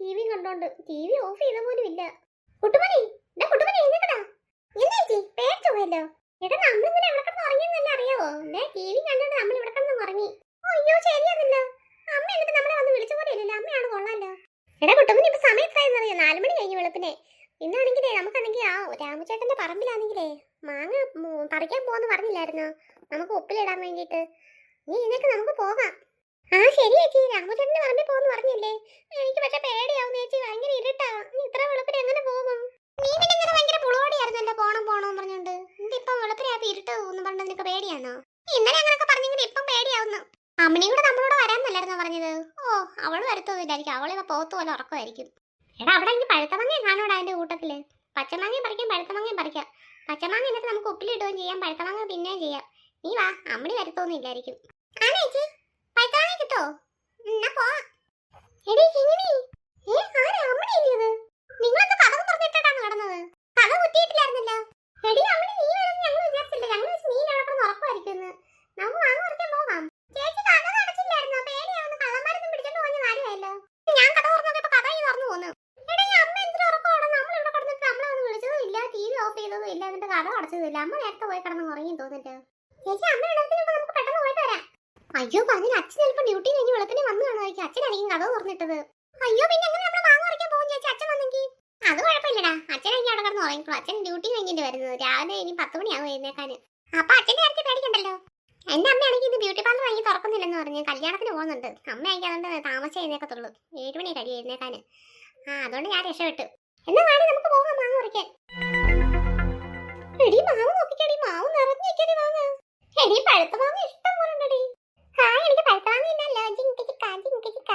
അതുകൊണ്ട് T V of ചെയ്ത പോലും ഇല്ല. കുട്ടുമണി ഡാ കുട്ടുമണി എഴുന്നേക്കടാ. എന്നാ ചേച്ചി? പേടിച്ചു പോയല്ലോ. എടാ നമ്മളിങ്ങനെ ഇവിടെ കിടന്ന് ഉറങ്ങിയെന്നല്ല അറിയാവോ? ഡേ ടി വി കണ്ടിട്ട് നമ്മൾ ഇവിടെ കിടന്ന് ഉറങ്ങി. അയ്യോ ശരിയാന്നല്ലോ. അമ്മ എന്നിട്ട് നമ്മളെ വന്ന് വിളിച്ച പോലെ അമ്മയാണ് കൊള്ളാലോ. എടാ കുട്ടുമണി ഇപ്പൊ സമയം എത്രയെന്നറിയോ നാല് മണി കഴിഞ്ഞു വെളുപ്പിനെ. ഇന്നാണെങ്കിലേ നമുക്കാണെങ്കിൽ ആ രാമചേട്ടന്റെ പറമ്പിലാണെങ്കിലേ മാങ്ങ പറിക്കാൻ പോവാന്ന് പറഞ്ഞില്ലായിരുന്നോ? നമുക്ക് ഉപ്പിലിടാൻ വേണ്ടിയിട്ട്. നീ ഇതിനൊക്കെ നമുക്ക് പോകാം. ആ ശരി ചേച്ചി. രാമചേട്ടന്റെ പറമ്പിൽ പോകുന്നു പറഞ്ഞില്ലേ എനിക്ക് പക്ഷെ പേടിയാവും ചേച്ചി ഭയങ്കര ഇരുട്ടാ നീ ഇത്ര വെളുപ്പിന് എങ്ങനെ പോകും നീ പിന്നെ ഇങ്ങനെ ഭയങ്കര പുളോടിയായിരുന്നല്ലോ പോണം പോണം പറഞ്ഞോണ്ട് എന്നിട്ട് ഇപ്പം വെളുപ്പിനായപ്പോ ഇരുട്ട് എന്ന് പറഞ്ഞത് നിനക്ക് പേടിയാണോ ഇന്നലെ അങ്ങനൊക്കെ പറഞ്ഞെങ്കിൽ ഇപ്പം പേടിയാവുന്നു. അമ്മിനിയും കൂടെ നമ്മളോട് വരാന്നല്ലായിരുന്നോ പറഞ്ഞത്? ഓ അവൾ വരത്തൊന്നുമില്ലായിരിക്കും അവളിപ്പോ പോത്തു പോലെ ഉറക്കമായിരിക്കും. എടാ അവിടെ എനിക്ക് പഴുത്തമങ്ങ കാണൂടാ അതിന്റെ കൂട്ടത്തിൽ? പച്ചമാങ്ങയും പറിക്കാം പഴുത്തമാങ്ങയും പറിക്കാം. പച്ചമാങ്ങ എന്നിട്ട് നമുക്ക് ഉപ്പിലിടുകയും ചെയ്യാം പഴുത്തമാങ്ങ പിന്നെയും ചെയ്യാം. നീ വാ അമ്മിണി വരത്തൊന്നുമില്ലായിരിക്കും ആണോ ചേച്ചി പഴുത്തമാങ്ങ കിട്ടോ? എന്നാ പോവാ. എടീ കിങ്ങിണി ഏ ആരാ അമ്മണിയല്ലേ ഇത് നിങ്ങളെന്താ കഥ തുറന്നിട്ടാണ് കിടന്നത് കഥ കുത്തിയിട്ടില്ലായിരുന്നല്ലോ എടി അമ്മണി നീ വരുമെന്ന് ഞങ്ങൾ വിചാരിച്ചില്ല ഞങ്ങൾ വെച്ച് നീ അവിടെ കിടന്ന് ഉറക്കുമായിരിക്കുന്നു നമുക്ക് വാങ്ങ ഉറക്കാൻ പോകാം ചേച്ചി കഥ അടച്ചില്ലായിരുന്നോ പേടിയാവുന്ന കള്ളന്മാരൊന്നും പിടിച്ചോണ്ട് പോകുന്ന കാര്യമല്ലോ ഞാൻ കഥ തുറന്നപ്പോ കഥ ഈ തുറന്നു പോന്നു എടാ ഈ അമ്മ എന്തിനു ഉറക്കമാണ് നമ്മൾ ഇവിടെ കിടന്നിട്ട് നമ്മളെ ഒന്നും വിളിച്ചതും ഇല്ല ചെയ്തതും ഇല്ല എന്നിട്ട് കഥ അടച്ചതും ഇല്ല അമ്മ നേരത്തെ പോയി കിടന്ന് ഉറങ്ങി തോന്നിട്ട്. ചേച്ചി അമ്മ ഇടത്തിനുണ്ട് നമുക്ക് പെട്ടെന്ന് പോയിട്ട് വരാം. അയ്യോ പറഞ്ഞു അച്ഛൻ ചിലപ്പോൾ ഡ്യൂട്ടി കഴിഞ്ഞ് വെളുപ്പിന് വന്നു കാണുമായിരിക്കും അച്ഛനായിരിക്കും കഥ തുറന്നിട്ടത്. അയ്യോ പിന്നെ എങ്ങനെ നമ്മൾ മാങ്ങ പറിക്കാൻ പോകും ചേച്ചി? അച്ഛൻ വന്നെങ്കിൽ അത് കുഴപ്പമില്ലടാ. അച്ഛനായിരിക്കും അവിടെ കിടന്ന് ഉറങ്ങിക്കോളൂ. അച്ഛൻ ഡ്യൂട്ടി കഴിഞ്ഞിട്ട് വരുന്നത്. രാവിലെ ഇനി പത്ത് മണിയാവും എഴുന്നേക്കാൻ അപ്പൊ അച്ഛന്റെ കാര്യത്തിൽ പേടിക്കണ്ടല്ലോ. എന്റെ അമ്മയാണെങ്കിൽ ഇത് ബ്യൂട്ടി പാർലർ വാങ്ങി തുറക്കുന്നില്ലെന്ന് പറഞ്ഞ് കല്യാണത്തിന് പോകുന്നുണ്ട്. അമ്മയാണെങ്കിൽ അതുകൊണ്ട് താമസം എഴുന്നേക്കത്തുള്ളൂ. ഏഴ് മണി കഴിയും എഴുന്നേക്കാൻ ആ അതുകൊണ്ട് ഞാൻ രക്ഷപ്പെട്ടു. എന്നാ നമുക്ക് പോകാം മാങ്ങ പറിക്കാൻ എടി പഴുത്ത മാങ്ങ ഇഷ്ടം പോലെ ആ എനിക്ക് പഴുത്ത മാങ്ങ ഇല്ലല്ലോ ജിങ്കിച്ചിക്ക ജിങ്കിച്ചിക്ക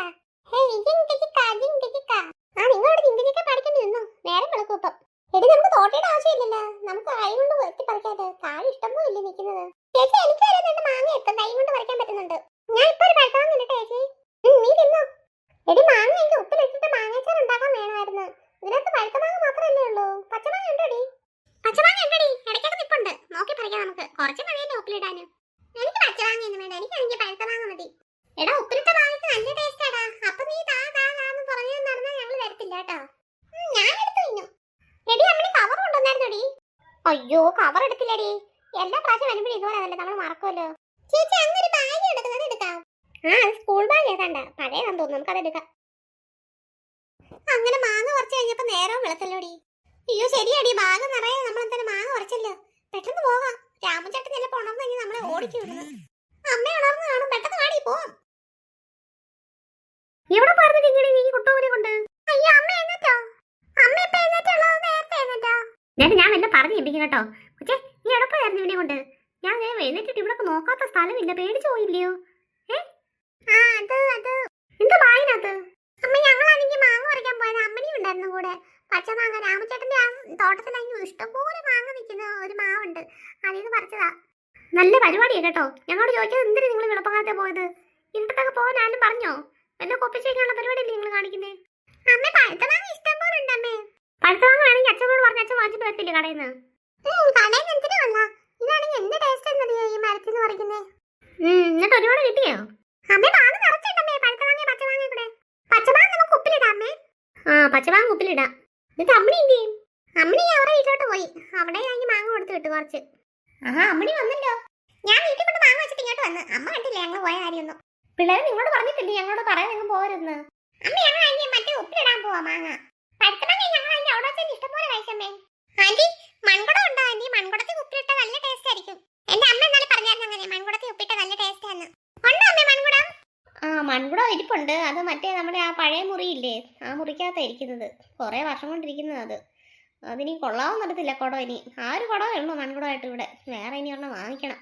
ഹേയ് ജിങ്കിച്ചിക്ക ജിങ്കിച്ചിക്ക ആ നിങ്ങളോട് ജിങ്കിച്ചിക്ക പഠിക്കേണ്ടി നിന്നോ നേരം വിളക്കും ഇപ്പം എടി നമുക്ക് തോട്ടയുടെ ആവശ്യമില്ലല്ലോ നമുക്ക് കൈ കൊണ്ട് വെട്ടി പറിക്കാതെ താഴെ ഇഷ്ടം പോലെ ഇല്ലേ നിൽക്കുന്നത് ചേച്ചി എനിക്ക് വരെ രണ്ട് മാങ്ങ എത്തും കൈ കൊണ്ട് പറിക്കാൻ പറ്റുന്നുണ്ട് ഞാൻ ഇപ്പൊ ഒരു പഴുത്ത മാങ്ങ ഇല്ലട്ടെ ചേച്ചി ഉം, നീ തിന്നോ എടി മാങ്ങ എനിക്ക് ഉപ്പിലിട്ടിട്ട് മാങ്ങാച്ചാർ ഉണ്ടാക്കാൻ വേണമായിരുന്നു ഇതിനകത്ത് പഴുത്ത മാങ്ങ മാത്രമല്ലേ ഉള്ളൂ പച്ചമാങ്ങ ഉണ്ടോടി പച്ചമാങ്ങ ഉണ്ടടി ഇടയ്ക്കൊക്കെ നിപ്പുണ്ട് നോക്കി നമുക്ക് കുറച്ച് മതിയല്ലേ ഉപ്പിലിടാന് എനിക്ക് പച്ച വാങ്ങിയൊന്നും വേണ്ട എനിക്ക് എനിക്ക് പഴുത്ത മാങ്ങ മതി. എടാ ഉപ്പിലിട്ട മാങ്ങയ്ക്ക് നല്ല ടേസ്റ്റ് ആടാ. അപ്പൊ നീ താ താ താന്ന് പറഞ്ഞു നടന്നാൽ ഞങ്ങൾ വരത്തില്ല കേട്ടോ. ഞാൻ എടുത്തു കഴിഞ്ഞു എടി അമ്മണി കവർ കൊണ്ടുവന്നായിരുന്നോടി? അയ്യോ കവർ എടുത്തില്ലടി. എല്ലാ പ്രാവശ്യം വരുമ്പോഴും ഇതുപോലെ തന്നെ നമ്മൾ മറക്കുമല്ലോ ചേച്ചി അങ്ങൊരു ബാഗ് എടുക്കുന്നത് എടുക്കാം ആ സ്കൂൾ ബാഗ് ഏതാണ്ട പഴയതാന്ന് തോന്നുന്നു നമുക്ക് അതെടുക്കാം അങ്ങനെ മാങ്ങ കുറച്ച് കഴിഞ്ഞപ്പോ നേരവും വെളുത്തല്ലോടി. അയ്യോ ശരിയാടി ബാഗ് നിറയെ നമ്മൾ എന്തായാലും മാങ്ങ കുറച്ചല്ലോ പെട്ടെന്ന് പോകാം രാമചേട്ടൻ ചിലപ്പോ ഉണർന്നു കഴിഞ്ഞാൽ നമ്മളെ ഓടിച്ചു വിടുന്നു അമ്മ ഉണർന്നു കാണും പെട്ടെന്ന് കാടി പോവാം എവിടെ പോയിരുന്നു കിങ്ങിണി നീ കുട്ടൂരെ കൊണ്ട് അയ്യോ അമ്മ എഴുന്നേറ്റോ അമ്മ ഇപ്പൊ എഴുന്നേറ്റുള്ളൂ നേരത്തെ എഴുന്നേറ്റോ ഞാൻ എന്നെ പറഞ്ഞു ഏൽപ്പിക്കും കേട്ടോ? പക്ഷേ നീ എടുപ്പായിരുന്നു ഇവിടെ കൊണ്ട്? ഞാൻ ദേ എഴുന്നേറ്റിട്ട് ഇവിടെ നോക്കാത്ത സ്ഥലമില്ല പേടിച്ചു പോയില്ലയോ? ആ എന്താ അമ്മ മാങ്ങ പറിക്കാൻ അമ്മനി ഉണ്ടായിരുന്നു കൂടെ. പച്ചമാങ്ങ. രാമചേട്ടന്റെ ആ മാങ്ങ നിൽക്കുന്ന ഒരു മാവുണ്ട്. നല്ല പരിപാടിയാ കേട്ടോ. ഞങ്ങളോട് ചോദിച്ചത് എന്തിനു നിങ്ങൾ വെളുപ്പകാലത്തെ പോയത്? ഇന്നത്തെ പോകാൻ ആരും പറഞ്ഞോ? എന്നെ കൊപ്പിച്ചേക്കാനുള്ള പരിപാടിയല്ലേ നിങ്ങൾ കാണിക്കുന്നേ? അമ്മ മാങ്ങ മാങ്ങ വേണമെങ്കിൽ അച്ഛനോട് പറഞ്ഞ അച്ഛൻ വാങ്ങിച്ചിട്ട് വരത്തില്ല കടയിൽ നിന്ന് കടയിൽ എന്തിനാ വന്നാ? ഇതാണെങ്കിൽ എന്ത് ടേസ്റ്റ് എന്നറിയോ ഈ മരത്തിൽ നിന്ന് പറിക്കുന്നേ എന്നിട്ട് ഒരുപാട് കിട്ടിയോ? അമ്മ മാങ്ങ നിറച്ചിട്ടമ്മേ പഴുത്ത മാങ്ങ പച്ചമാങ്ങ കൂടെ. പച്ചമാങ്ങ നമുക്ക് ഉപ്പിലിടാം അമ്മേ. ആ പച്ചമാങ്ങ ഉപ്പിലിടാം. എന്നിട്ട് അമ്മണി എന്ത് ചെയ്യും? അമ്മണി അവരുടെ വീട്ടിലോട്ട് പോയി. അവിടെ ആണെങ്കിൽ മാങ്ങ കൊടുത്ത് വിട്ടു കുറച്ച്. ആഹാ അമ്മണി വന്നല്ലോ. ഞാൻ വീട്ടിൽ കൊണ്ട് മാങ്ങ വെച്ചിട്ട് ഇങ്ങോട്ട് വന്ന്. അമ്മ കണ്ടില്ല ഞങ്ങൾ പോയ കാര്യമൊന്നും? പിള്ളേർ നിങ്ങളോട് പറഞ്ഞിട്ടില്ലേ ഞങ്ങളോട് പറയാൻ നിങ്ങൾ പോരുന്ന് അമ്മ ഞങ്ങൾ മറ്റേ ഉപ്പിലിടാൻ പോവാ മാങ്ങ ഞങ്ങൾ ആണെങ്കിൽ അവിടെ വെച്ചാൽ കഴിച്ചമ്മേ ആന്റി മൺകുടം ഉണ്ടോ ആന്റി? മൺകുടത്തിൽ ഉപ്പിലിട്ട നല്ല ടേസ്റ്റ് ആയിരിക്കും. എന്റെ അമ്മ എന്നാലും പറഞ്ഞായിരുന്നു അങ്ങനെ മൺകുടത്തിൽ ഉപ്പിട്ട നല്ല ടേസ്റ്റ് ആണ് ഉണ്ടോ അമ്മേ മൺകുടം? ആ മൺകുടം ഇരിപ്പുണ്ട്. അത് മറ്റേ നമ്മുടെ ആ പഴയ മുറിയില്ലേ? ആ മുറിക്കകത്താ ഇരിക്കുന്നത്. കുറേ വർഷം കൊണ്ടിരിക്കുന്നത് അത്. അതിനി കൊള്ളാവും നടത്തില്ല കുടം ഇനി. ആ ഒരു കുടമേ ഉള്ളൂ മൺകുടമായിട്ട് ഇവിടെ. വേറെ ഇനി ഒരെണ്ണം വാങ്ങിക്കണം.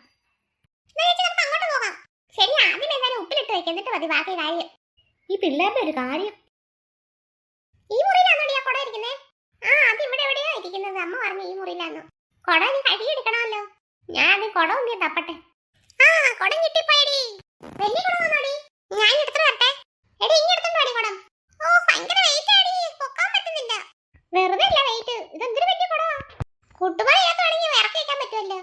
ശരി ആദ്യം എന്തായാലും ഉപ്പിലിട്ട് വെക്കാം. എന്നിട്ട് മതി ബാക്കി കാര്യം. ഈ പിള്ളേരുടെ ഒരു കാര്യം ഈ മുറിയിലാണോ ആ കുടം ഇരിക്കുന്നേ ആ അത് ഇവിടെ എവിടെയാ ഇരിക്കുന്നത് അമ്മ പറഞ്ഞു ഈ മുറിയിലാന്ന് കുട ഇനി കഴുകിയെടുക്കണമല്ലോ ഞാൻ അത് കൊട ഒന്നി തപ്പട്ടെ. ആ കൊടം കിട്ടിപ്പോയടി. വലിയ കുടം വന്നോടി. ഞാൻ എടുത്തു വരട്ടെ. എടി എടുത്തോണ്ട് വാടി കുടം. ഓ ഭയങ്കര വെയിറ്റ് ആടി. പൊക്കാൻ പറ്റുന്നില്ല. വെറുതെ അല്ല വെയിറ്റ് ഇതെന്തൊരു വലിയ കുടമാ തുടങ്ങി വിറക്കി വെക്കാൻ പറ്റുമല്ലോ.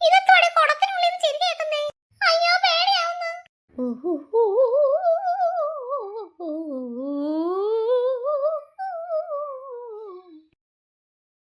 ഇതെത്തോടെ കുടത്തിനുള്ളിൽ ചിരി കേൾക്കുന്നേ? അയ്യോ പേടിയാവുന്നു.